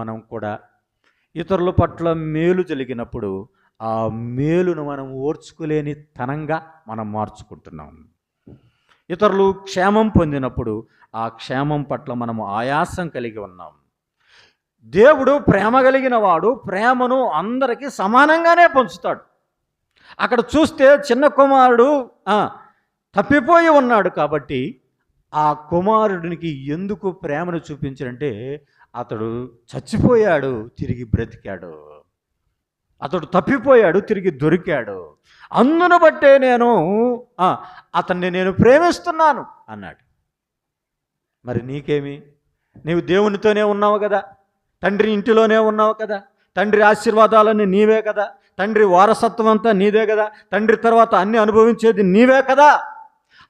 మనం కూడా ఇతరుల పట్ల మేలు జరిగినప్పుడు ఆ మేలును మనం ఓర్చుకోలేని తనంగా మనం మార్చుకుంటున్నాం. ఇతరులు క్షేమం పొందినప్పుడు ఆ క్షేమం పట్ల మనము ఆయాసం కలిగి ఉన్నాం. దేవుడు ప్రేమ కలిగిన వాడు ప్రేమను అందరికీ సమానంగానే పంచుతాడు. అక్కడ చూస్తే చిన్న కుమారుడు తప్పిపోయి ఉన్నాడు కాబట్టి ఆ కుమారుడికి ఎందుకు ప్రేమను చూపించాడంటే అతడు చచ్చిపోయాడు తిరిగి బ్రతికాడు. అతడు తప్పిపోయాడు తిరిగి దొరికాడు. అందును బట్టే నేను అతన్ని నేను ప్రేమిస్తున్నాను అన్నాడు. మరి నీకేమి? నీవు దేవునితోనే ఉన్నావు కదా? తండ్రి ఇంటిలోనే ఉన్నావు కదా? తండ్రి ఆశీర్వాదాలన్నీ నీవే కదా? తండ్రి వారసత్వం అంతా నీదే కదా? తండ్రి తర్వాత అన్ని అనుభవించేది నీవే కదా?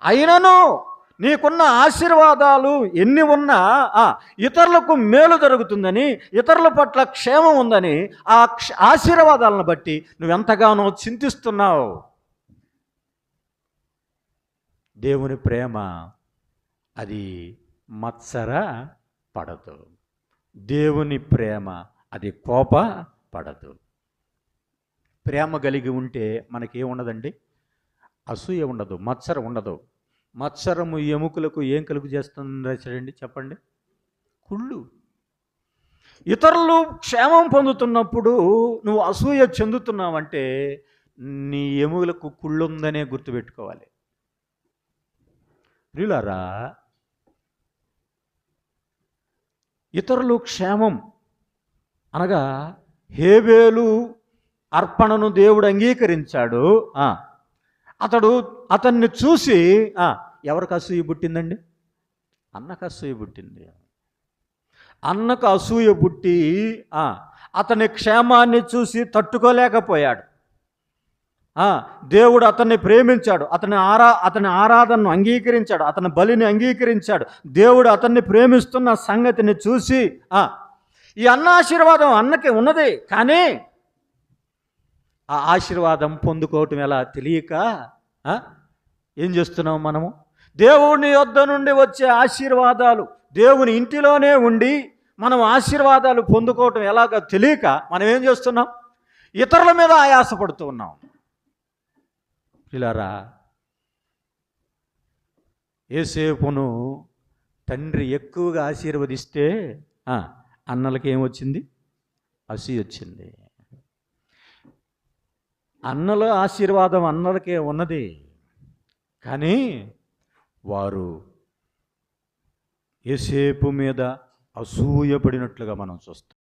అయినను నీకున్న ఆశీర్వాదాలు ఎన్ని ఉన్నా ఆ, ఇతరులకు మేలు జరుగుతుందని ఇతరుల పట్ల క్షేమం ఉందని ఆ క్ష- ఆశీర్వాదాలను బట్టి నువ్వెంతగానో చింతిస్తున్నావు. దేవుని ప్రేమ అది మత్సర పడదు. దేవుని ప్రేమ అది కోప పడదు. ప్రేమ కలిగి ఉంటే మనకేముండదండి అసూయ ఉండదు మత్సర ఉండదు. మత్సరము ఎముకలకు ఏం కలుగు చేస్తుంది చూడండి చెప్పండి. కుళ్ళు. ఇతరులు క్షేమం పొందుతున్నప్పుడు నువ్వు అసూయ చెందుతున్నావంటే నీ ఎముకలకు కుళ్ళుందనే గుర్తుపెట్టుకోవాలి. ప్రియులారా ఇతరులు క్షేమం అనగా హేబేలు అర్పణను దేవుడు అంగీకరించాడు. అతడు అతన్ని చూసి ఎవరికి అసూయ పుట్టిందండి? అన్నకు అసూయ పుట్టింది. అన్నకు అసూయ పుట్టి అతని క్షేమాన్ని చూసి తట్టుకోలేకపోయాడు. దేవుడు అతన్ని ప్రేమించాడు. అతని ఆరా అతని ఆరాధనను అంగీకరించాడు. అతని బలిని అంగీకరించాడు. దేవుడు అతన్ని ప్రేమిస్తున్న సంగతిని చూసి ఈ అన్న ఆశీర్వాదం అన్నకి ఉన్నది. కానీ ఆ ఆశీర్వాదం పొందుకోవటం ఎలా తెలియక ఏం చేస్తున్నాం మనము? దేవుని యొద్ద నుండి వచ్చే ఆశీర్వాదాలు దేవుని ఇంటిలోనే ఉండి మనం ఆశీర్వాదాలు పొందుకోవటం ఎలాగో తెలియక మనం ఏం చేస్తున్నాం? ఇతరుల మీద ఆయాసపడుతూ ఉన్నాం. ఇలారా ఏసేపును తండ్రి ఎక్కువగా ఆశీర్వదిస్తే అన్నలకి ఏమొచ్చింది? అసి వచ్చింది అన్నల ఆశీర్వాదం అన్నలకే ఉన్నది. కానీ వారు ఏసేపు మీద అసూయపడినట్లుగా మనం చూస్తాం.